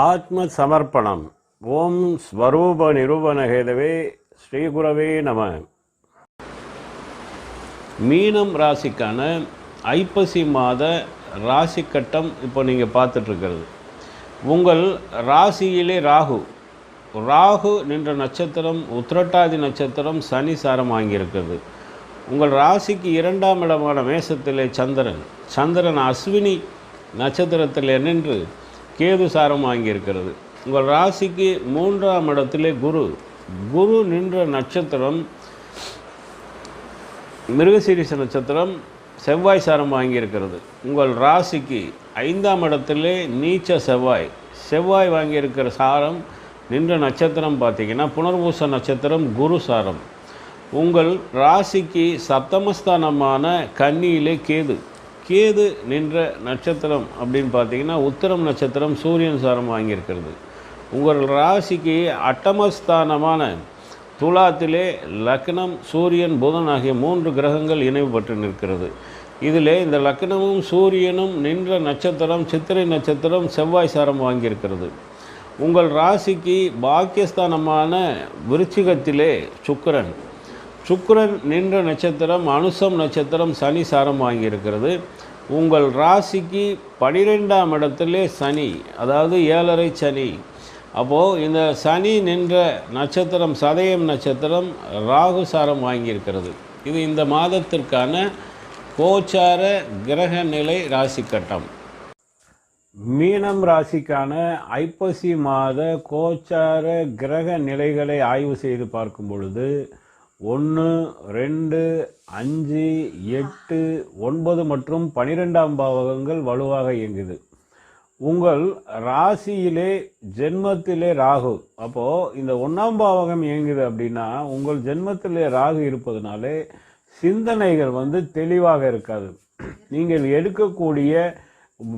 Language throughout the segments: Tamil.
ஆத்ம சமர்ப்பணம் ஓம் ஸ்வரூப நிரூபணகேதவே ஸ்ரீகுரவே நம. மீனம் ராசிக்கான ஐப்பசி மாத ராசி கட்டம் இப்போ நீங்கள் பார்த்துட்ருக்கிறது. உங்கள் ராசியிலே ராகு. ராகு நின்ற நட்சத்திரம் உத்திரட்டாதி நட்சத்திரம் சனி சாரம் வாங்கியிருக்கிறது உங்கள் ராசிக்கு இரண்டாம் இடமான மேசத்திலே சந்திரன். சந்திரன் அஸ்வினி நட்சத்திரத்தில் நின்று கேது சாரம் வாங்கியிருக்கிறது. உங்கள் ராசிக்கு மூன்றாம் இடத்திலே குரு. குரு நின்ற நட்சத்திரம் மிருகசீரிச நட்சத்திரம் செவ்வாய் சாரம் வாங்கியிருக்கிறது. உங்கள் ராசிக்கு ஐந்தாம் இடத்திலே நீச்ச செவ்வாய். செவ்வாய் வாங்கியிருக்கிற சாரம் நின்ற நட்சத்திரம் பார்த்தீங்கன்னா புனர்பூச நட்சத்திரம் குரு சாரம். உங்கள் ராசிக்கு சப்தமஸ்தானமான கன்னியிலே கேது. கேது நின்ற நட்சத்திரம் அப்படின்னு பார்த்தீங்கன்னா உத்தரம் நட்சத்திரம் சூரியன் சாரம் வாங்கியிருக்கிறது. உங்கள் ராசிக்கு அட்டமஸ்தானமான துலாத்திலே லக்னம் சூரியன் புதன் ஆகிய மூன்று கிரகங்கள் இணைவுபட்டு நிற்கிறது. இதிலே இந்த லக்னமும் சூரியனும் நின்ற நட்சத்திரம் சித்திரை நட்சத்திரம் செவ்வாய் சாரம் வாங்கியிருக்கிறது. உங்கள் ராசிக்கு பாக்கியஸ்தானமான விருச்சிகத்திலே சுக்கரன். சுக்கரன் நின்ற நட்சத்திரம் அனுசம் நட்சத்திரம் சனி சாரம் வாங்கியிருக்கிறது. உங்கள் ராசிக்கு பனிரெண்டாம் இடத்துலே சனி அதாவது ஏழரை சனி. அப்போது இந்த சனி நின்ற நட்சத்திரம் சதயம் நட்சத்திரம் ராகு சாரம் வாங்கியிருக்கிறது. இது இந்த மாதத்திற்கான கோச்சார கிரக நிலை ராசி கட்டம். மீனம் ராசிக்கான ஐப்பசி மாத கோச்சார கிரக நிலைகளை ஆய்வு செய்து பார்க்கும் பொழுது ஒன்று ரெண்டு அஞ்சு எட்டு ஒன்பது மற்றும் பனிரெண்டாம் பாவகங்கள் வலுவாக இயங்குது. உங்கள் ராசியிலே ஜென்மத்திலே ராகு. அப்போது இந்த ஒன்றாம் பாவகம் இயங்குது அப்படின்னா உங்கள் ஜென்மத்திலே ராகு இருப்பதனாலே சிந்தனைகள் வந்து தெளிவாக இருக்காது. நீங்கள் எடுக்கக்கூடிய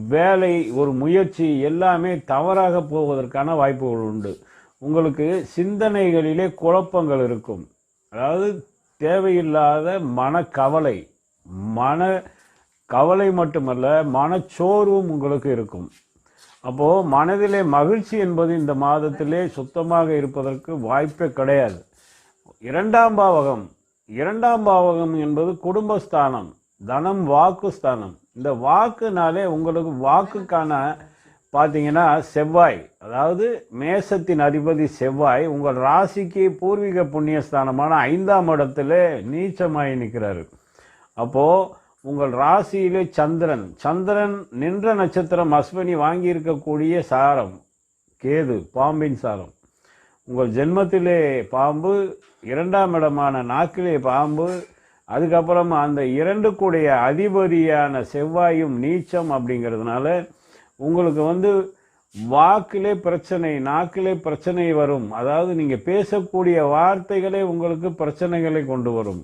வேலை ஒரு முயற்சி எல்லாமே தவறாக போவதற்கான வாய்ப்புகள் உண்டு. உங்களுக்கு சிந்தனைகளிலே குழப்பங்கள் இருக்கும். அதாவது தேவையில்லாத மனக்கவலை மன கவலை மட்டுமல்ல மனச்சோர்வும் உங்களுக்கு இருக்கும். அப்போது மனதிலே மகிழ்ச்சி என்பது இந்த மாதத்திலே சுத்தமாக இருப்பதற்கு வாய்ப்பே கிடையாது. இரண்டாம் பாவகம் இரண்டாம் பாவகம் என்பது குடும்பஸ்தானம் தனம் வாக்கு ஸ்தானம். இந்த வாக்குனாலே உங்களுக்கு வாக்குக்கான பார்த்தீங்கன்னா செவ்வாய் அதாவது மேசத்தின் அதிபதி செவ்வாய் உங்கள் ராசிக்கு பூர்வீக புண்ணியஸ்தானமான ஐந்தாம் இடத்துல நீச்சமாகி நிற்கிறாரு. அப்போது உங்கள் ராசியிலே சந்திரன் சந்திரன் நின்ற நட்சத்திரம் அஸ்வினி வாங்கியிருக்கக்கூடிய சாரம் கேது பாம்பின் சாரம். உங்கள் ஜென்மத்திலே பாம்பு இரண்டாம் இடமான நாக்கிலே பாம்பு அதுக்கப்புறம் அந்த இரண்டுக்குடைய அதிபதியான செவ்வாயும் நீச்சம் அப்படிங்கிறதுனால உங்களுக்கு வந்து வாக்கிலே பிரச்சனை நாக்கிலே பிரச்சனை வரும். அதாவது நீங்கள் பேசக்கூடிய வார்த்தைகளே உங்களுக்கு பிரச்சனைகளை கொண்டு வரும்.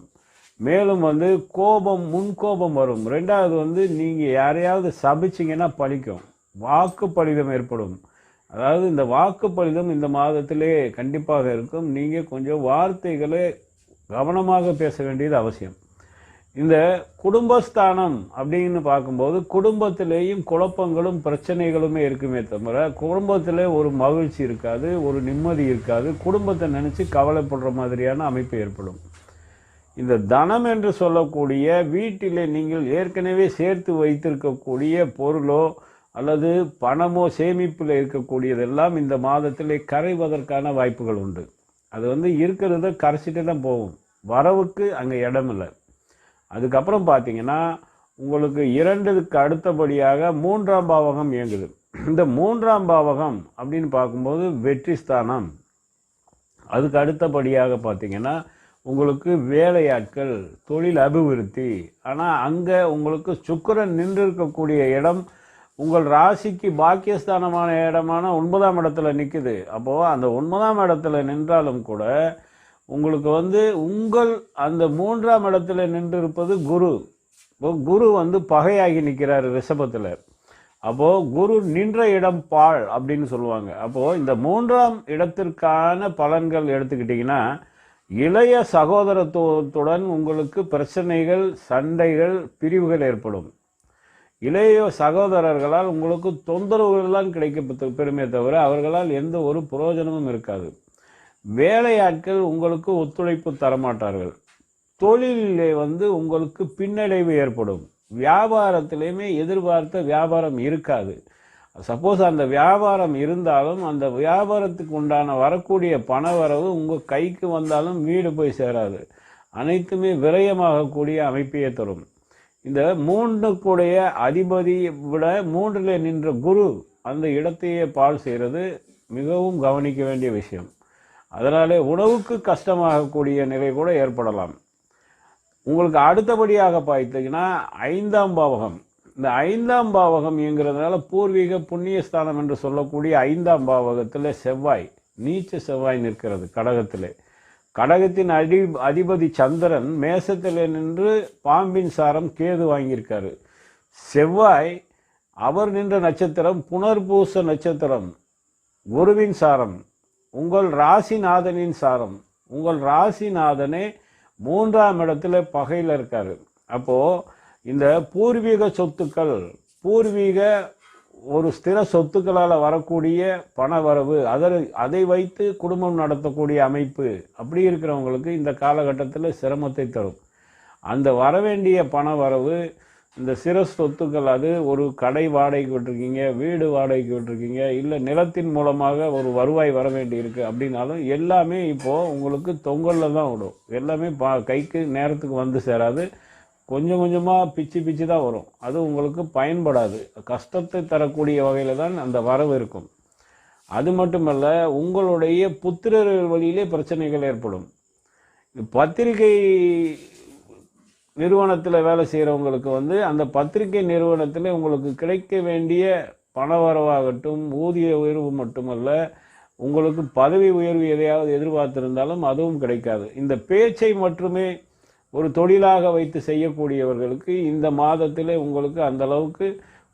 மேலும் வந்து கோபம் முன்கோபம் வரும். ரெண்டாவது வந்து நீங்கள் யாரையாவது சபிச்சிங்கன்னா பழிக்கும். வாக்கு பலிதம் ஏற்படும். அதாவது இந்த வாக்கு பலிதம் இந்த மாதத்திலே கண்டிப்பாக இருக்கும். நீங்கள் கொஞ்சம் வார்த்தைகளை கவனமாக பேச வேண்டியது அவசியம். இந்த குடும்பஸ்தானம் அப்படின்னு பார்க்கும்போது குடும்பத்திலேயும் குழப்பங்களும் பிரச்சனைகளுமே இருக்குமே தவிர குடும்பத்தில் ஒரு மகிழ்ச்சி இருக்காது ஒரு நிம்மதி இருக்காது குடும்பத்தை நினச்சி கவலைப்படுற மாதிரியான அமைப்பு ஏற்படும். இந்த தனம் என்று சொல்லக்கூடிய வீட்டில் நீங்கள் ஏற்கனவே சேர்த்து வைத்திருக்கக்கூடிய பொருளோ அல்லது பணமோ சேமிப்பில் இருக்கக்கூடியதெல்லாம் இந்த மாதத்தில் கரைவதற்கான வாய்ப்புகள் உண்டு. அது வந்து இருக்கிறத கரைச்சிட்டு தான் போகும். வரவுக்கு அங்கே இடம் இல்லை அதுக்கப்புறம் பார்த்தீங்கன்னா உங்களுக்கு இரண்டுக்கு அடுத்தபடியாக மூன்றாம் பாவகம் இயங்குது. இந்த மூன்றாம் பாவகம் அப்படின்னு பார்க்கும்போது வெற்றி ஸ்தானம். அதுக்கு அடுத்தபடியாக பார்த்தீங்கன்னா உங்களுக்கு வேலையாட்கள் தொழில் அபிவிருத்தி. ஆனால் அங்கே உங்களுக்கு சுக்கரன் நின்று இருக்கக்கூடிய இடம் உங்கள் ராசிக்கு பாக்கியஸ்தானமான இடமான ஒன்பதாம் இடத்துல நிற்குது அப்போது அந்த ஒன்பதாம் இடத்துல நின்றாலும் கூட உங்களுக்கு வந்து உங்கள் அந்த மூன்றாம் இடத்துல நின்று இருப்பது குரு. இப்போ குரு வந்து பகையாகி நிற்கிறார் ரிஷபத்தில். அப்போது குரு நின்ற இடம் பாழ் அப்படின்னு சொல்லுவாங்க. அப்போது இந்த மூன்றாம் இடத்திற்கான பலன்கள் எடுத்துக்கிட்டிங்கன்னா இளைய சகோதரத்துவத்துடன் உங்களுக்கு பிரச்சனைகள் சண்டைகள் பிரிவுகள் ஏற்படும். இளைய சகோதரர்களால் உங்களுக்கு தொந்தரவுகள் தான் கிடைக்க பெருமையை தவிர அவர்களால் எந்த ஒரு பிரயோஜனமும் இருக்காது. வேலையாட்கள் உங்களுக்கு ஒத்துழைப்பு தரமாட்டார்கள். தொழிலிலே வந்து உங்களுக்கு பின்னடைவு ஏற்படும். வியாபாரத்திலையுமே எதிர்பார்த்த வியாபாரம் இருக்காது. சப்போஸ் அந்த வியாபாரம் இருந்தாலும் அந்த வியாபாரத்துக்கு உண்டான வரக்கூடிய பண வரவு உங்கள் கைக்கு வந்தாலும் வீடு போய் சேராது. அனைத்துமே விரயமாகக்கூடிய அமைப்பையே தரும். இந்த மூன்றுக்குடைய அதிபதி விட மூன்றில் நின்ற குரு அந்த இடத்தையே பால் செய்கிறது. மிகவும் கவனிக்க வேண்டிய விஷயம். அதனாலே உணவுக்கு கஷ்டமாகக்கூடிய நிலை கூட ஏற்படலாம். உங்களுக்கு அடுத்தபடியாக பார்த்தீங்கன்னா ஐந்தாம் பாவகம். இந்த ஐந்தாம் பாவகம் என்கிறதுனால பூர்வீக புண்ணியஸ்தானம் என்று சொல்லக்கூடிய ஐந்தாம் பாவகத்தில் செவ்வாய் நீச்ச செவ்வாய் நிற்கிறது கடகத்தில். கடகத்தின் அடி அதிபதி சந்திரன் மேசத்தில் நின்று பாம்பின் சாரம் கேது வாங்கியிருக்காரு. செவ்வாய் அவர் நின்ற நட்சத்திரம் புனர்பூச நட்சத்திரம் குருவின் சாரம். உங்கள் ராசிநாதனின் சாரம். உங்கள் ராசிநாதனே மூன்றாம் இடத்துல பகையில் இருக்கார். அப்போது இந்த பூர்வீக சொத்துக்கள் பூர்வீக ஒரு ஸ்திர சொத்துக்களால் வரக்கூடிய பண வரவு அதை அதை வைத்து குடும்பம் நடத்தக்கூடிய அமைப்பு அப்படி இருக்கிறவங்களுக்கு இந்த காலகட்டத்தில் சிரமத்தை தரும். அந்த வரவேண்டிய பண வரவு இந்த சிறு சொத்துக்கள் அது ஒரு கடை வாடகைக்கு விட்டுருக்கீங்க வீடு வாடகைக்கு விட்டுருக்கீங்க இல்லை நிலத்தின் மூலமாக ஒரு வருவாய் வர வேண்டி இருக்குது அப்படின்னாலும் எல்லாமே இப்போது உங்களுக்கு தொங்கலில் தான் விடும் எல்லாமே பா கைக்கு நேரத்துக்கு வந்து சேராது. கொஞ்சம் கொஞ்சமாக பிச்சு பிச்சு தான் வரும். அது உங்களுக்கு பயன்படாது. கஷ்டத்தை தரக்கூடிய வகையில் தான் அந்த வரவு இருக்கும். அது மட்டுமல்ல உங்களுடைய புத்திரர்கள் வழியிலே பிரச்சனைகள் ஏற்படும். பத்திரிகை நிறுவனத்தில் வேலை செய்கிறவங்களுக்கு வந்து அந்த பத்திரிகை நிறுவனத்தில் உங்களுக்கு கிடைக்க வேண்டிய பண வரவாகட்டும் ஊதிய உயர்வு மட்டுமல்ல உங்களுக்கு பதவி உயர்வு எதையாவது எதிர்பார்த்திருந்தாலும் அதுவும் கிடைக்காது. இந்த பேச்சை மட்டுமே ஒரு தொழிலாக வைத்து செய்யக்கூடியவர்களுக்கு இந்த மாதத்திலே உங்களுக்கு அந்த அளவுக்கு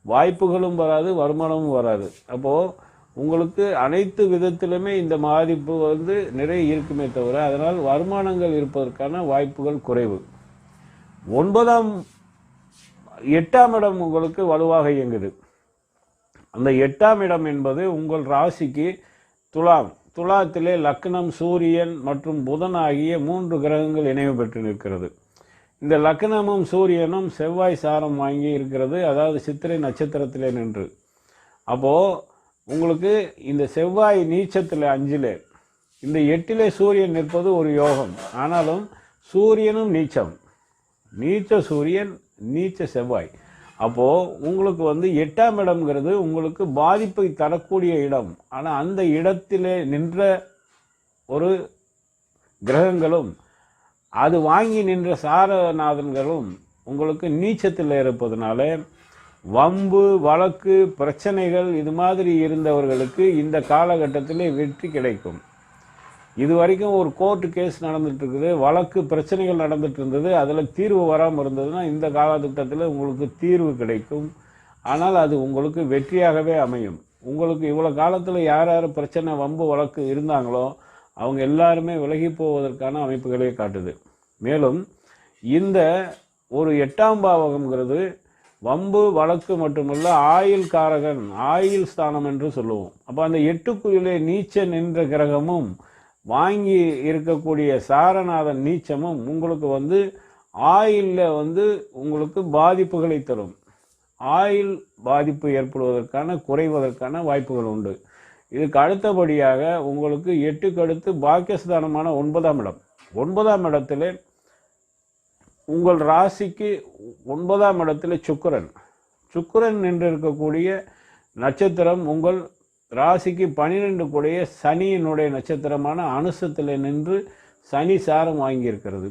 வாய்ப்புகளும் வராது வருமானமும் வராது. அப்போது உங்களுக்கு அனைத்து விதத்திலுமே இந்த பாதிப்பு வந்து நிறைய இருக்குமே தவிர அதனால் வருமானங்கள் இருப்பதற்கான வாய்ப்புகள் குறைவு. ஒன்பதாம் எட்டாம் இடம் உங்களுக்கு வலுவாக இயங்குது. அந்த எட்டாம் இடம் என்பது உங்கள் ராசிக்கு துலாம் துலாத்திலே லக்னம் சூரியன் மற்றும் புதன் ஆகிய மூன்று கிரகங்கள் இணைவு பெற்று நிற்கிறது. இந்த லக்னமும் சூரியனும் செவ்வாய் சாரம் வாங்கி இருக்கிறது. அதாவது சித்திரை நட்சத்திரத்திலே நின்று. அப்போது உங்களுக்கு இந்த செவ்வாய் நீச்சத்தில் அஞ்சிலே இந்த எட்டிலே சூரியன் நிற்பது ஒரு யோகம். ஆனாலும் சூரியனும் நீச்சம். நீச்ச சூரியன் நீச்ச செவ்வாய். அப்போது உங்களுக்கு வந்து எட்டாம் இடம்ங்கிறது உங்களுக்கு பாதிப்பை தரக்கூடிய இடம். ஆனால் அந்த இடத்திலே நின்ற ஒரு கிரகங்களும் அது வாங்கி நின்ற சாரநாதன்களும் உங்களுக்கு நீச்சத்தில் இருப்பதனால வம்பு வழக்கு பிரச்சனைகள் இது மாதிரி இருந்தவர்களுக்கு இந்த காலகட்டத்திலே வெற்றி கிடைக்கும். இது வரைக்கும் ஒரு கோர்ட்டு கேஸ் நடந்துட்டு இருக்குது வழக்கு பிரச்சனைகள் நடந்துட்டு இருந்தது அதில் தீர்வு வராமல் இருந்ததுன்னா இந்த காலகட்டத்தில் உங்களுக்கு தீர்வு கிடைக்கும். ஆனால் அது உங்களுக்கு வெற்றியாகவே அமையும். உங்களுக்கு இவ்வளோ காலத்தில் யார் யார் பிரச்சனை வம்பு வழக்கு இருந்தாங்களோ அவங்க எல்லாருமே விலகி போவதற்கான அமைப்புகளே காட்டுது. மேலும் இந்த ஒரு எட்டாம் பாவகம்ங்கிறது வம்பு வழக்கு மட்டுமல்ல ஆயில் காரகன் ஆயில் ஸ்தானம் என்று சொல்லுவோம். அப்போ அந்த எட்டுக்குயிலே நீச்ச நின்ற கிரகமும் வாங்கி இருக்கக்கூடிய சாரநாதன் நீச்சமும் உங்களுக்கு வந்து ஆயிலில் வந்து உங்களுக்கு பாதிப்புகளை தரும். ஆயில் பாதிப்பு ஏற்படுவதற்கான குறைவதற்கான வாய்ப்புகள் உண்டு. இதுக்கு அடுத்தபடியாக உங்களுக்கு எட்டுக்கு அடுத்து பாக்கியஸ்தானமான ஒன்பதாம் இடம். ஒன்பதாம் இடத்துல உங்கள் ராசிக்கு ஒன்பதாம் இடத்துல சுக்கிரன். சுக்கரன் நின்று இருக்கக்கூடிய நட்சத்திரம் உங்கள் ராசிக்கு பன்னிரெண்டு கூடைய சனியினுடைய நட்சத்திரமான அனுசத்தில் நின்று சனி சாரம் வாங்கியிருக்கிறது.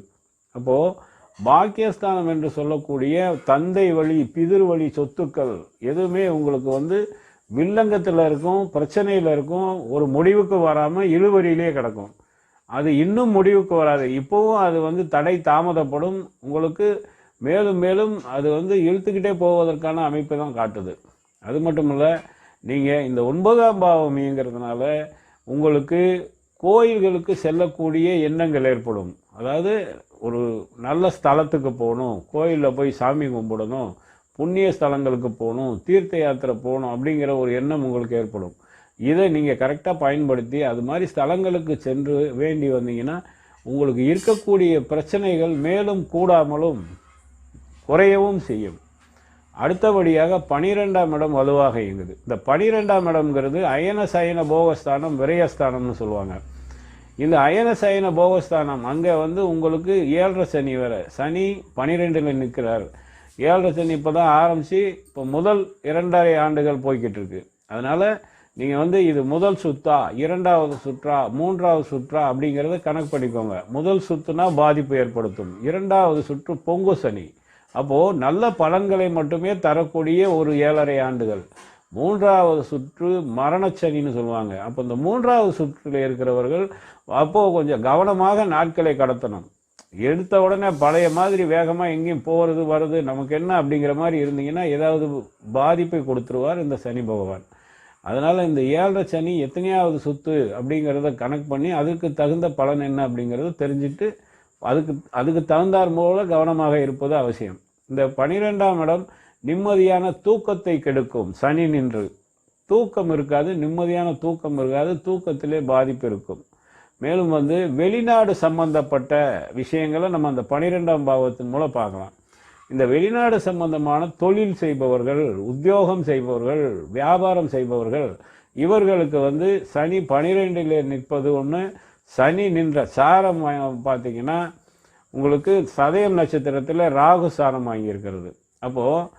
அப்போது பாக்கியஸ்தானம் என்று சொல்லக்கூடிய தந்தை வழி பிதிர் வழி சொத்துக்கள் எதுவுமே உங்களுக்கு வந்து வில்லங்கத்தில் இருக்கும் பிரச்சனையில் இருக்கும் ஒரு முடிவுக்கு வராமல் இழுவரியிலே கிடக்கும். அது இன்னும் முடிவுக்கு வராது. இப்போவும் அது வந்து தடை தாமதப்படும். உங்களுக்கு மேலும் மேலும் அது வந்து இழுத்துக்கிட்டே போவதற்கான அமைப்பை தான் காட்டுது. அது மட்டும் இல்லை நீங்கள் இந்த ஒன்பதாம் பாவம் இயங்கிறதுனால உங்களுக்கு கோயில்களுக்கு செல்லக்கூடிய எண்ணங்கள் ஏற்படும். அதாவது ஒரு நல்ல ஸ்தலத்துக்கு போகணும் கோயிலில் போய் சாமி கும்பிடணும் புண்ணிய ஸ்தலங்களுக்கு போகணும் தீர்த்த யாத்திரை போகணும் அப்படிங்கிற ஒரு எண்ணம் உங்களுக்கு ஏற்படும். இதை நீங்கள் கரெக்டாக பயன்படுத்தி அது மாதிரி ஸ்தலங்களுக்கு சென்று வேண்டி வந்தீங்கன்னா உங்களுக்கு இருக்கக்கூடிய பிரச்சனைகள் மேலும் கூடாமலும் குறையவும் செய்யும். அடுத்தபடியாக பனிரெண்டாம் இடம் வலுவாக இயங்குது. இந்த பனிரெண்டாம் இடம்ங்கிறது அயன சயன போகஸ்தானம் விரயஸ்தானம்னு சொல்லுவாங்க. இந்த அயன சயன போகஸ்தானம் அங்கே வந்து உங்களுக்கு ஏழரை சனி வர சனி பனிரெண்டில் நிற்கிறார். ஏழரை சனி இப்போ தான் ஆரம்பித்து இப்போ முதல் இரண்டரை ஆண்டுகள் போய்கிட்டு இருக்கு. அதனால் நீங்கள் வந்து இது முதல் சுத்தா இரண்டாவது சுற்றா மூன்றாவது சுற்றா அப்படிங்கிறத கணக்கு பண்ணிக்கோங்க. முதல் சுற்றுனா பாதிப்பு ஏற்படுத்தும். இரண்டாவது சுற்று பொங்கு சனி. அப்போது நல்ல பலன்களை மட்டுமே தரக்கூடிய ஒரு ஏழரை ஆண்டுகள். மூன்றாவது சுற்று மரணச்சனின்னு சொல்லுவாங்க. அப்போ இந்த மூன்றாவது சுற்றில் இருக்கிறவர்கள் அப்போது கொஞ்சம் கவனமாக நாட்களை கடத்தணும். எடுத்த உடனே பழைய மாதிரி வேகமாக எங்கேயும் போகிறது வருது நமக்கு என்ன அப்படிங்கிற மாதிரி இருந்தீங்கன்னா ஏதாவது பாதிப்பை கொடுத்துருவார் இந்த சனி பகவான். அதனால் இந்த ஏழரை சனி எத்தனையாவது சுத்து அப்படிங்கிறத கணக்கு பண்ணி அதுக்கு தகுந்த பலன் என்ன அப்படிங்கிறத தெரிஞ்சுட்டு அதுக்கு அதுக்கு தகுந்தார் போல கவனமாக இருப்பது அவசியம். இந்த பனிரெண்டாம் இடம் நிம்மதியான தூக்கத்தை கெடுக்கும். சனி நின்று. தூக்கம் இருக்காது நிம்மதியான தூக்கம் இருக்காது தூக்கத்திலே பாதிப்பு இருக்கும். மேலும் வந்து வெளிநாடு சம்பந்தப்பட்ட விஷயங்களை நம்ம அந்த பனிரெண்டாம் பாவத்தின் மூலம் பார்க்கலாம். இந்த வெளிநாடு சம்பந்தமான தொழில் செய்பவர்கள் உத்தியோகம் செய்பவர்கள் வியாபாரம் செய்பவர்கள் இவர்களுக்கு வந்து சனி பனிரெண்டில் நிற்பது ஒன்று சனி நின்ற சாரம் பார்த்திங்கன்னா பார்த்தீங்கன்னா உங்களுக்கு சதயம் நட்சத்திரத்தில் ராகு சாரம் வாங்கியிருக்கிறது. அப்போது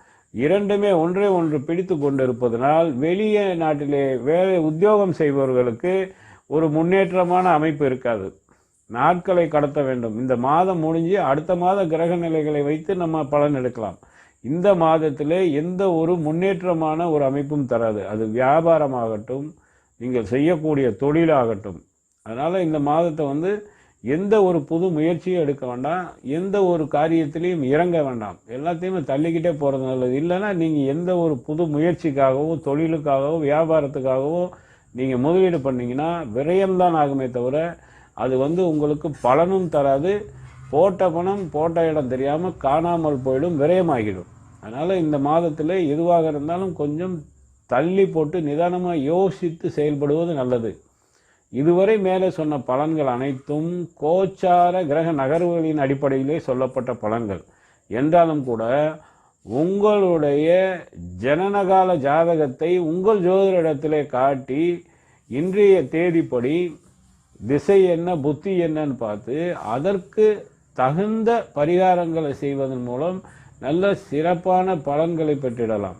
இரண்டுமே ஒன்றே ஒன்று பிடித்து கொண்டிருப்பதனால் வெளிய நாட்டிலே வேலை உத்தியோகம் செய்பவர்களுக்கு ஒரு முன்னேற்றமான அமைப்பு இருக்காது. நாட்களை கடத்த வேண்டும். இந்த மாதம் முடிஞ்சு அடுத்த மாத கிரக நிலைகளை வைத்து நம்ம பலன் எடுக்கலாம். இந்த மாதத்திலே எந்த ஒரு முன்னேற்றமான ஒரு அமைப்பும் தராது. அது வியாபாரமாகட்டும் நீங்கள் செய்யக்கூடிய தொழிலாகட்டும். அதனால் இந்த மாதத்தை வந்து எந்த ஒரு புது முயற்சியும் எடுக்க வேண்டாம். எந்த ஒரு காரியத்திலையும் இறங்க வேண்டாம். எல்லாத்தையுமே தள்ளிக்கிட்டே போகிறது நல்லது. இல்லைன்னா நீங்கள் எந்த ஒரு புது முயற்சிக்காகவோ தொழிலுக்காகவோ வியாபாரத்துக்காகவோ நீங்கள் முதலீடு பண்ணிங்கன்னா விரயம்தான் ஆகுமே தவிர அது வந்து உங்களுக்கு பலனும் தராது. போட்ட பணம் போட்ட இடம் தெரியாமல் காணாமல் போயிடும் விரயமாகிடும். அதனால் இந்த மாதத்தில் எதுவாக இருந்தாலும் கொஞ்சம் தள்ளி போட்டு நிதானமாக யோசித்து செயல்படுவது நல்லது. இதுவரை மேலே சொன்ன பலன்கள் அனைத்தும் கோச்சார கிரக நகர்வுகளின் அடிப்படையிலே சொல்லப்பட்ட பலன்கள். என்றாலும் கூட உங்களுடைய ஜனனகால ஜாதகத்தை உங்கள் ஜோதிடத்திலே காட்டி இன்றைய தேதிப்படி திசை என்ன புத்தி என்னன்னு பார்த்து அதற்கு தகுந்த பரிகாரங்களை செய்வதன் மூலம் நல்ல சிறப்பான பலன்களை பெற்றிடலாம்.